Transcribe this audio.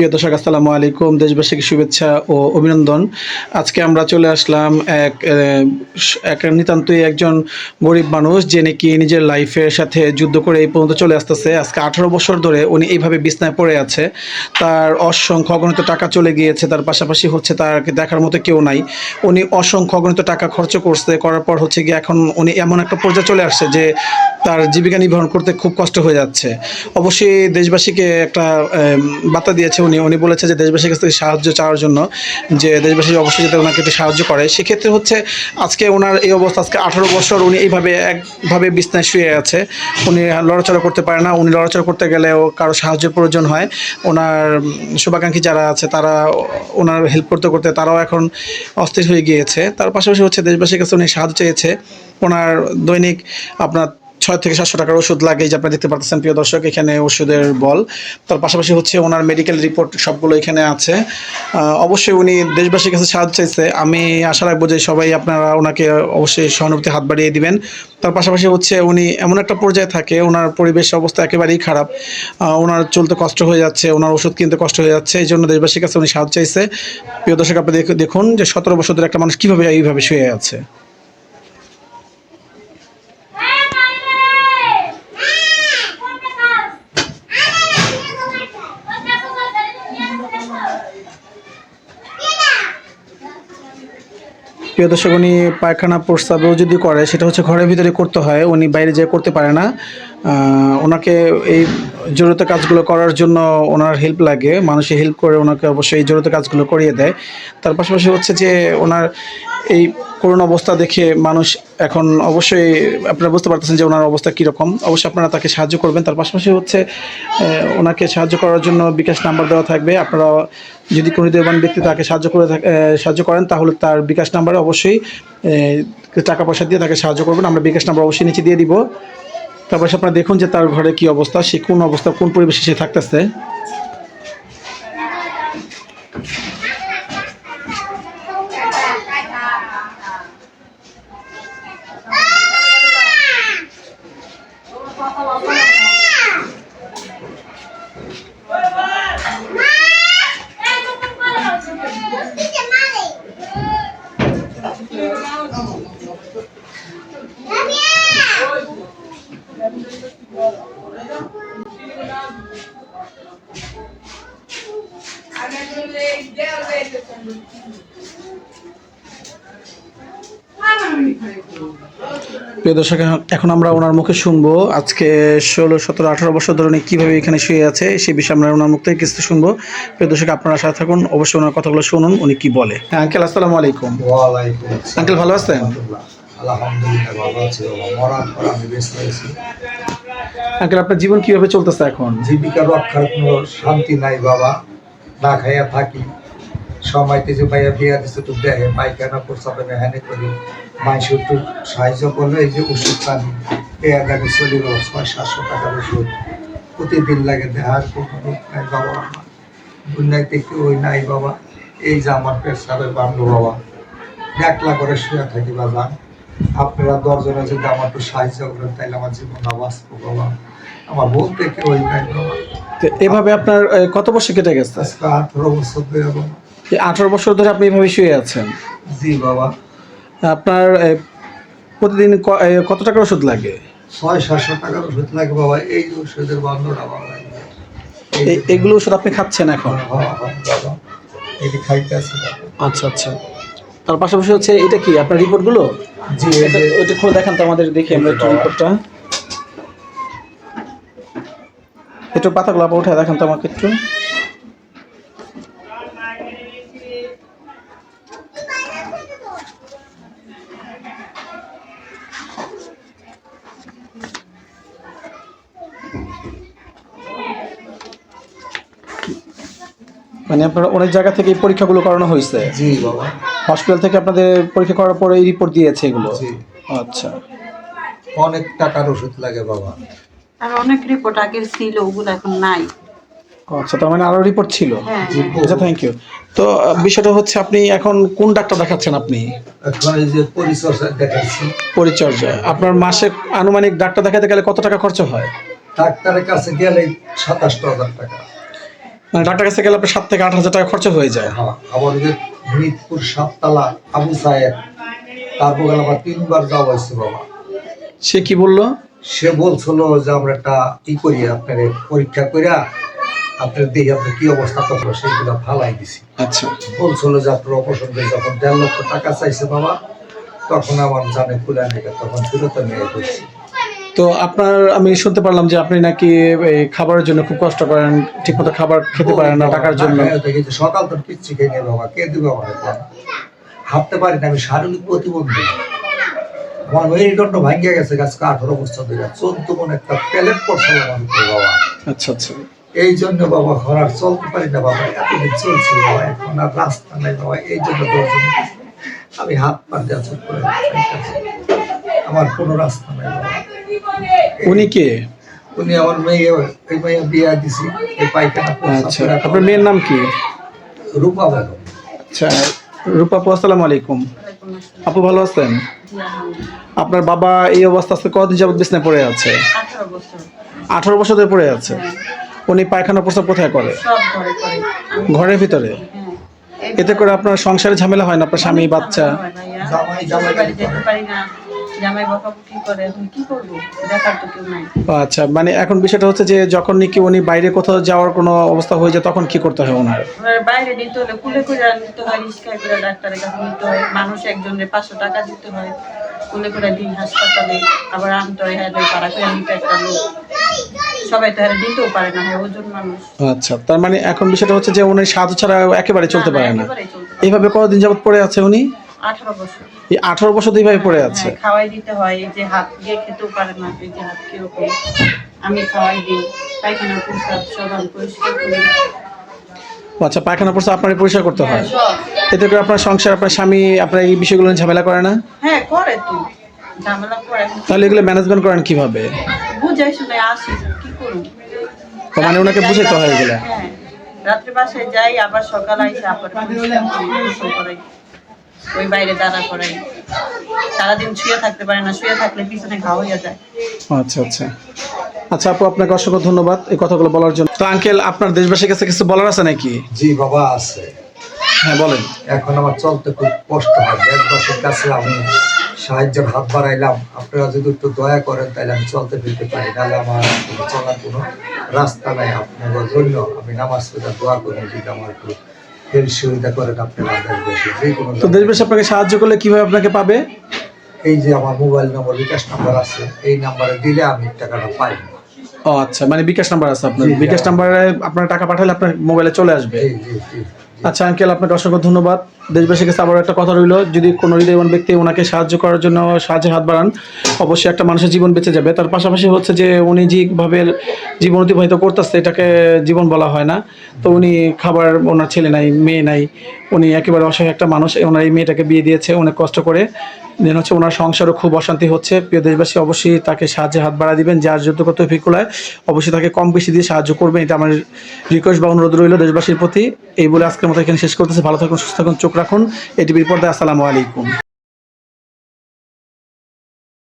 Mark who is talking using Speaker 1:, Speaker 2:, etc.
Speaker 1: প্রিয় দর্শক, আসসালামু আলাইকুম। দেশবাসীকে শুভেচ্ছা ও অভিনন্দন। আজকে আমরা চলে আসলাম এক এক নিতান্তই একজন গরিব মানুষ যে নাকি নিজের লাইফের সাথে যুদ্ধ করে এই পর্যন্ত চলে আসতেছে। আজকে আঠারো বছর ধরে উনি এইভাবে বিছনায় পড়ে আছে। তার অসংখ্য অগণিত টাকা চলে গিয়েছে, তার পাশাপাশি হচ্ছে তার দেখার মতো কেউ নাই। উনি অসংখ্য অগণিত টাকা খরচ করছে, করার পর হচ্ছে গিয়ে এখন উনি এমন একটা পর্যায়ে চলে আসছে যে তার জীবিকা নির্বাহন করতে খুব কষ্ট হয়ে যাচ্ছে। অবশ্যই দেশবাসীকে একটা বার্তা দিয়েছে উনি উনি বলেছে যে দেশবাসীর কাছ থেকে সাহায্য চাওয়ার জন্য যে দেশবাসী অবশ্যই যাতে ওনাকে একটু সাহায্য করে। সেক্ষেত্রে হচ্ছে আজকে ওনার এই অবস্থা, আজকে আঠারো বছর উনি এইভাবে একভাবে বিছনায় শুয়ে আছে। উনি লড়াচড়া করতে পারে না। উনি লড়াচড়া করতে গেলেও কারও সাহায্যের প্রয়োজন হয়। ওনার শুভাকাঙ্ক্ষী যারা আছে, তারা ওনার হেল্প করতে করতে তারাও এখন অস্থির হয়ে গিয়েছে। তার পাশাপাশি হচ্ছে দেশবাসীর কাছে উনি সাহায্য চেয়েছে। ওনার দৈনিক আপনার ছয় থেকে সাতশো টাকার ওষুধ লাগে যে আপনারা দেখতে পাচ্ছেন প্রিয় দর্শক, এখানে ওষুধের বল। তার পাশাপাশি হচ্ছে ওনার মেডিকেল রিপোর্ট সবগুলো এখানে আছে। অবশ্যই উনি দেশবাসীর কাছে সাহায্য চাইছে। আমি আশা রাখব যে সবাই আপনারা ওনাকে অবশ্যই সহানুভূতি হাত বাড়িয়ে দিবেন। তার পাশাপাশি হচ্ছে উনি এমন একটা পর্যায়ে থাকে, ওনার পরিবেশ অবস্থা একেবারেই খারাপ। ওনার চলতে কষ্ট হয়ে যাচ্ছে, ওনার ওষুধ কিনতে কষ্ট হয়ে যাচ্ছে, এই জন্য দেশবাসীর কাছে উনি সাহায্য চাইছে। প্রিয় দর্শক, আপনি দেখুন যে সতেরো বছর ধরে একটা মানুষ কীভাবে এইভাবে শুয়ে আছে। প্রিয় দর্শক, উনি পায়খানা প্রস্তাবও যদি করে, সেটা হচ্ছে ঘরের ভিতরে করতে হয়, উনি বাইরে যেয়ে করতে পারে না। ওনাকে এই জরুরত কাজগুলো করার জন্য ওনার হেল্প লাগে। মানুষের হেল্প করে ওনাকে অবশ্যই এই জরুরত কাজগুলো করিয়ে দেয়। তার পাশাপাশি হচ্ছে যে ওনার এই করোনা অবস্থা দেখে মানুষ এখন অবশ্যই আপনারা বুঝতে পারতেছেন যে ওনার অবস্থা কীরকম। অবশ্যই আপনারা তাকে সাহায্য করবেন। তার পাশাপাশি হচ্ছে ওনাকে সাহায্য করার জন্য বিকাশ নাম্বার দেওয়া থাকবে। আপনারা যদি কোনো দেবান ব্যক্তি তাকে সাহায্য করে সাহায্য করেন, তাহলে তার বিকাশ নাম্বারে অবশ্যই টাকা পয়সা দিয়ে তাকে সাহায্য করবেন। আমরা বিকাশ নাম্বার অবশ্যই নিচে দিয়ে দিব। তারপর আপনারা দেখুন যে তার ঘরে কি অবস্থা, সে কোন অবস্থা, কোন পরিবেশে সে থাকতেছে। প্রিয় দর্শক এখন আমরা ওনার মুখে শুনব। আজকে ষোলো সতেরো আঠারো বছর ধরে উনি কীভাবে এখানে শুয়ে আছে সেই বিষয়ে আমরা ওনার মুখ থেকে কিছু শুনব। প্রিয় দর্শক আপনারা সাথে থাকুন অবশ্যই ওনার কথাগুলো শুনুন উনি কি বলে। হ্যাঁ আঙ্কেল আসসালামু আলাইকুম। আঙ্কেল ভালো আছেন?
Speaker 2: আলহামদুলিল্লাহ ভালো আছি। বাবা মরার পর আমি ব্যস্ত আছি।
Speaker 1: আঙ্কেল আপনার জীবন কীভাবে চলতেছে এখন?
Speaker 2: জীবিকা রক্ষার কোনো শান্তি নাই বাবা। না খাইয়া থাকি। সময় কিছু ভাইয়া বিয়া দিচ্ছে তো দেখে পাইখানা প্রস্তাবে মেহানি করি। মাইস একটু সাহায্য করলে এই যে ওষুধ পানি। পেয়া দাবি চলিল ছয় সাতশো টাকার ওষুধ। প্রতিদিন লাগে দেহার কোনো নাই বাবা। আমার দুনিয়াতে কেউ নাই বাবা। এই যে আমার পেশাবের বান্ধব বাবা। একলা করে শুয়ে থাকি বাবা আপনারা দশজনে যদি আমার একটু সাহায্য করেন তাহলে আমার জীবন বাঁচবো বাবা। আমার বলতে কেউ নাই বাবা।
Speaker 1: এভাবে আপনার কত বছর কেটে গেছে?
Speaker 2: আঠারো বছর ধরে বাবা।
Speaker 1: এই আঠারো বছর ধরে আপনি এভাবে শুয়ে আছেন?
Speaker 2: জি বাবা।
Speaker 1: আপনার প্রতিদিন কত টাকার ওষুধ লাগে?
Speaker 2: ছয় সাতশো টাকার ওষুধ লাগে বাবা। এই ওষুধের বন্ধটা বাবা।
Speaker 1: এগুলো ওষুধ আপনি খাচ্ছেন এখন?
Speaker 2: হ্যাঁ, হ্যাঁ, এটি খাইতে আছে
Speaker 1: আচ্ছা আচ্ছা। তার পাশাপাশি হচ্ছে এটা কি আপনার রিপোর্টগুলো?
Speaker 2: জি
Speaker 1: ওইটা খুলে দেখান তো আমাদের দেখি আমরা একটু রিপোর্টটা। একটু পাতাগুলো আপা উঠে দেখান তো আমাকে একটু। মানে আপনারা অনেক জায়গা থেকে এই পরীক্ষাগুলো করানো হয়েছে?
Speaker 2: জি বাবা।
Speaker 1: হসপিটাল থেকে আপনাদের পরীক্ষা করার পরে এই রিপোর্ট দিয়েছে এগুলো?
Speaker 2: জি।
Speaker 1: আচ্ছা।
Speaker 2: অনেক টাকার ওষুধ লাগে বাবা।
Speaker 3: আর অনেক রিপোর্ট আগের ছিল ওগুলো এখন নাই।
Speaker 1: আচ্ছা তার মানে আরও রিপোর্ট ছিল?
Speaker 3: হ্যাঁ
Speaker 2: জি
Speaker 1: আচ্ছা থ্যাংক ইউ তো আহ, বিষয়টা হচ্ছে আপনি এখন কোন ডাক্তার দেখাচ্ছেন আপনি?
Speaker 2: এখন এই যে পরিচর্যা দেখাচ্ছি।
Speaker 1: পরিচর্যা। আপনার মাসে আনুমানিক ডাক্তার দেখাতে গেলে কত টাকা খরচ হয়?
Speaker 2: ডাক্তারের কাছে গেলে সাতাশটা হাজার টাকা।
Speaker 1: মানে ডাক্তার কাছে গেলে আপনার সাত থেকে আট হাজার টাকা খরচা হয়ে যায়।
Speaker 2: হ্যাঁ আবার যে মিরপুর সাততলা আবু সাহেব তারপর গেল আবার তিনবার যাওয়া হয়েছে বাবা।
Speaker 1: সে কি বলল?
Speaker 2: সে বলছিল যে আমরা একটা ই করি আপনার পরীক্ষা করিয়া আপনার দেখি আপনার কি অবস্থা তখন সেইগুলো ফালাই দিছি।
Speaker 1: আচ্ছা।
Speaker 2: বলছিল যে আপনার অপারেশন করে যখন দেড় লক্ষ টাকা চাইছে বাবা তখন আমার জানে খুলে নিয়ে তখন ফেরত নিয়ে করছি।
Speaker 1: তো আপনার আমি শুনতে পারলাম যে আপনি নাকি খাবারের জন্য খুব কষ্ট করেন ঠিকমতো খাবার খেতে পারেন না টাকার জন্য।
Speaker 2: সকাল তো কিচ্ছু খেয়ে নেই বাবা কে দিবে আমার হাঁটতে পারি না আমি শারীরিক প্রতিবন্ধী। আমার মেরুদণ্ড ভাঙ্গে গেছে গাছকে আঠারো বছর ধরে। চোদ্দ মনে একটা প্যালেট পড়ছিল আমার বাবা।
Speaker 1: আচ্ছা আচ্ছা।
Speaker 2: এই জন্য বাবা আর চলতে পারি না বাবা এতদিন চলছে বাবা এখন আর রাস্তা নেই বাবা এই জন্য দর্শন আমি হাত পা দেওয়া চুপ করে। আমার কোনো রাস্তা নেই বাবা।
Speaker 1: উনি কে?
Speaker 2: উনি আমার মেয়ে এই মেয়ে বিয়া দিছি এই পায়খানা
Speaker 1: আচ্ছা আপনার মেয়ের নাম কি?
Speaker 2: রূপা বেগম।
Speaker 1: আচ্ছা রূপা আপু আসসালামু আলাইকুম। আপু ভালো আছেন? আপনার বাবা এই অবস্থা আজকে কতদিন যাবত বিছনায় পড়ে আছে?
Speaker 3: আঠারো বছর।
Speaker 1: ধরে পড়ে আছে?
Speaker 3: হ্যাঁ,
Speaker 1: উনি পায়খানা প্রস্তাব কোথায় করে? ঘরের ভিতরে?
Speaker 3: হ্যাঁ।
Speaker 1: এতে করে আপনার সংসারে ঝামেলা হয় না? আপনার স্বামী বাচ্চা।
Speaker 2: জামাই- করে।
Speaker 3: বকাবকি এখন কি করব? দেখার তো কেউ নাই।
Speaker 1: আচ্ছা মানে এখন বিষয়টা হচ্ছে যে যখন নাকি উনি বাইরে কোথাও যাওয়ার কোনো অবস্থা হয়ে যায় তখন কি করতে হয় ওনার?
Speaker 3: বাইরে নিতে হলে কুলে করে নিতে হয় রিক্সায় করে ডাক্তারের কাছে নিতে হয়। মানুষ একজনের পাঁচশো টাকা দিতে হয় কুলে করে দিই হাসপাতালে। আবার আনতে হয় হ্যাঁ পাড়া করে নিতে একটা লোক। সবাই তো হ্যাঁ দিতেও পারে না হ্যাঁ ওজন মানুষ।
Speaker 1: আচ্ছা তার মানে এখন বিষয়টা হচ্ছে যে উনি সাহায্য ছাড়া একেবারে চলতে পারে না।
Speaker 3: চলতে পারে না।
Speaker 1: এইভাবে কতদিন যাবত পড়ে আছে উনি?
Speaker 3: আঠারো বছর।
Speaker 1: এই আঠারো বছর এইভাবে পড়ে আছে?
Speaker 3: হ্যাঁ, খাওয়াই দিতে হয় এই যে হাত দিয়ে খেতেও পারে না এই যে হাত কীরকম আমি খাওয়াই দিই পায়খানা প্রস্রাব পরিষ্কার করি।
Speaker 1: আচ্ছা পায়খানা প্রস্তাব আপনার পরিষ্কার করতে
Speaker 3: হ্যাঁ?
Speaker 1: হয় এতে করে আপনার সংসার আপনার স্বামী আপনার এই বিষয়গুলো নিয়ে ঝামেলা করে না?
Speaker 3: হ্যাঁ করে তো। ঝামেলা করে।
Speaker 1: তাহলে এগুলো ম্যানেজমেন্ট করেন কীভাবে?
Speaker 3: বুঝাই শুনে আসি কি
Speaker 1: ও মানে ওনাকে বুঝাইতে হয় এগুলা?
Speaker 3: হ্যাঁ রাত্রে বাসায় যাই আবার সকাল আইসে আবার ওই বাইরে দাঁড়া করাই। সারাদিন শুয়ে থাকতে পারে না শুয়ে থাকলে পিছনে ঘা হইয়া যায়।
Speaker 1: আচ্ছা আচ্ছা। আচ্ছা আপু আপনাকে অসংখ্য ধন্যবাদ এই কথাগুলো বলার জন্য। তো আঙ্কেল আপনার দেশবাসীর কাছে কিছু বলার আছে নাকি?
Speaker 2: জি বাবা আছে।
Speaker 1: হ্যাঁ বলেন।
Speaker 2: এখন আমার চলতে খুব কষ্ট হয়। দেশবাসীর কাছে আমি সাহায্যের হাত বাড়াইলাম। আপনারা যদি একটু দয়া করেন তাহলে আমি চলতে ফিরতে পারি। নাহলে আমার চলার কোনো রাস্তা নাই। আপনাদের জন্য আমি নামাজ পড়ে দোয়া করি যদি আমার একটু হেল্প সুবিধা করেন আপনারা
Speaker 1: তো দেশবাসী আপনাকে সাহায্য করলে কীভাবে আপনাকে পাবে?
Speaker 2: এই যে আমার মোবাইল নম্বর বিকাশ নাম্বার আছে এই নাম্বারে দিলে আমি টাকাটা পাই।
Speaker 1: ও আচ্ছা মানে বিকাশ নাম্বার আছে আপনার। বিকাশ
Speaker 2: হ্যাঁ।
Speaker 1: নাম্বারে আপনার টাকা পাঠালে আপনার মোবাইলে চলে আসবে। আচ্ছা আঙ্কেল আপনাকে অসংখ্য ধন্যবাদ। দেশবাসীর কাছে আবার একটা কথা রইল, যদি কোনো হৃদয়বান ব্যক্তি ওনাকে সাহায্য করার জন্য সাহায্যের হাত বাড়ান, অবশ্যই একটা মানুষের জীবন বেঁচে যাবে। তার পাশাপাশি হচ্ছে যে উনি যেভাবে জীবন অতিবাহিত করতেছে, এটাকে জীবন বলা হয় না। তো উনি খাবার, ওনার ছেলে নাই, মেয়ে নাই, উনি একেবারে অসহায় একটা মানুষ, ওনার এই মেয়েটাকে বিয়ে দিয়েছে, অনেক কষ্ট করে। দেন হচ্ছে ওনার সংসারও খুব অশান্তি হচ্ছে। প্রিয় দেশবাসী, অবশ্যই তাকে সাহায্যে হাত বাড়া দিবেন। যার কত ফিকুলায় অবশ্যই তাকে কম বেশি দিয়ে সাহায্য করবেন। এটা আমার রিকোয়েস্ট বা অনুরোধ রইল দেশবাসীর প্রতি। এই বলে আজকের মতো এখানে শেষ করতেছে। ভালো থাকুন, সুস্থ থাকুন, চোখ রাখুন এটিভির পর্দায় আসসালামু আলাইকুম।